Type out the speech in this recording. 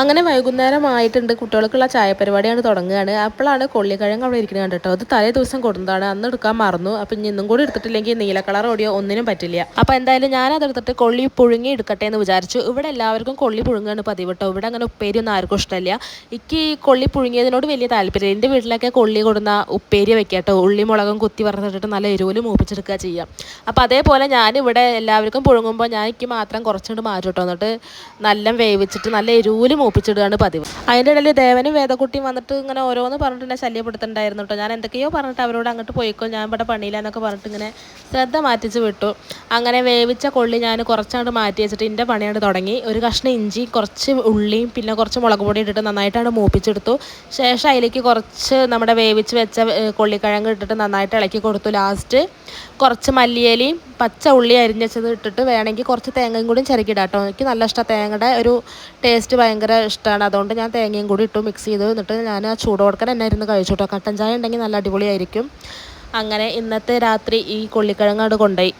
അങ്ങനെ വൈകുന്നേരം വൈകുന്നേരമായിട്ടുണ്ട്. കുട്ടികൾക്കുള്ള ചായ പരിപാടിയാണ് തുടങ്ങുകയാണ്. അപ്പോഴാണ് കൊള്ളിക്കിഴങ്ങ് അവിടെ ഇരിക്കുന്നത് കണ്ടിട്ടോ. അത് തലേ ദിവസം കൊടുന്നതാണ് അന്ന് എടുക്കാൻ മറന്നു. അപ്പം ഇനി ഇന്നും കൂടി എടുത്തിട്ടില്ലെങ്കിൽ നീല കളർ ഓടിയോ ഒന്നിനും പറ്റില്ല. അപ്പം എന്തായാലും ഞാൻ അതെടുത്തിട്ട് കൊള്ളി പുഴുങ്ങി എടുക്കട്ടെ എന്ന് വിചാരിച്ചു. ഇവിടെ എല്ലാവർക്കും കൊള്ളി പുഴുങ്ങാണ് പതിവ് കേട്ടോ. ഇവിടെ അങ്ങനെ ഉപ്പേരിയൊന്നും ആർക്കും ഇഷ്ടമില്ല. എനിക്ക് കൊള്ളി പുഴുങ്ങിയതിനോട് വലിയ താല്പര്യം എന്റെ വീട്ടിലൊക്കെ കൊള്ളി കൊടുന്ന ഉപ്പേരി വെക്കുക കേട്ടോ. ഉള്ളി മുളകും കുത്തി വറുത്തിട്ട് നല്ല എരിവിൽ മൂപ്പിച്ചെടുക്കുക ചെയ്യാം. അപ്പം അതേപോലെ ഞാൻ ഇവിടെ എല്ലാവർക്കും പുഴുങ്ങുമ്പോൾ ഞാൻ എനിക്ക് മാത്രം കുറച്ചുകൊണ്ട് മാറ്റും കേട്ടോ. എന്നിട്ട് നല്ല വേവിച്ചിട്ട് നല്ല എരിവിൽ മൂപ്പിച്ചിടുകയാണ് പതിവ്. അതിന്റെ ഇടയിൽ ദേവനും വേദക്കുട്ടിയും വന്നിട്ട് ഇങ്ങനെ ഓരോന്ന് പറഞ്ഞിട്ട് എന്നെ ശല്യപ്പെടുത്തുന്നുണ്ടായിരുന്നു കേട്ടോ ഞാൻ എന്തൊക്കെയോ പറഞ്ഞിട്ട് അവരോട് അങ്ങോട്ട് പോയിക്കോ ഞാൻ ഇവിടെ പണിയില്ല എന്നൊക്കെ പറഞ്ഞിട്ട് ഇങ്ങനെ ശ്രദ്ധ മാറ്റിച്ച് വിട്ടു. അങ്ങനെ വേവിച്ച കൊള്ളി ഞാൻ കുറച്ചങ്ങോട്ട് മാറ്റി വെച്ചിട്ട് എന്റെ പണിയാണ് തുടങ്ങി. ഒരു കഷ്ണം ഇഞ്ചി കുറച്ച് ഉള്ളിയും പിന്നെ കുറച്ച് മുളക് പൊടി ഇട്ടിട്ട് നന്നായിട്ടാണ് മൂപ്പിച്ചെടുത്തു. ശേഷം അതിലേക്ക് കുറച്ച് നമ്മുടെ വേവിച്ച് വെച്ച കൊള്ളിക്കിഴങ്ങ് ഇട്ടിട്ട് നന്നായിട്ട് ഇളക്കി കൊടുത്തു ലാസ്റ്റ് കുറച്ച് മല്ലിയിലയും പച്ച ഉള്ളി അരിഞ്ഞത് ഇട്ടിട്ട് വേണമെങ്കിൽ കുറച്ച് തേങ്ങയും കൂടി ചിരക്കിയിടാം കേട്ടോ എനിക്ക് നല്ല ഇഷ്ടം തേങ്ങയുടെ ഒരു ടേസ്റ്റ് ഭയങ്കര ഇഷ്ടമാണ് അതുകൊണ്ട് ഞാൻ തേങ്ങയും കൂടി ഇട്ടു മിക്സ് ചെയ്തു. എന്നിട്ട് ഞാൻ ആ ചൂട് കൊടുക്കാൻ തന്നെ ഇരുന്ന് കഴിച്ചു കേട്ടോ കട്ടൻ ചായ ഉണ്ടെങ്കിൽ നല്ല അടിപൊളിയായിരിക്കും. അങ്ങനെ ഇന്നത്തെ രാത്രി ഈ കൊള്ളിക്കിഴങ്ങ് അവിടെ കൊണ്ടുപോയി.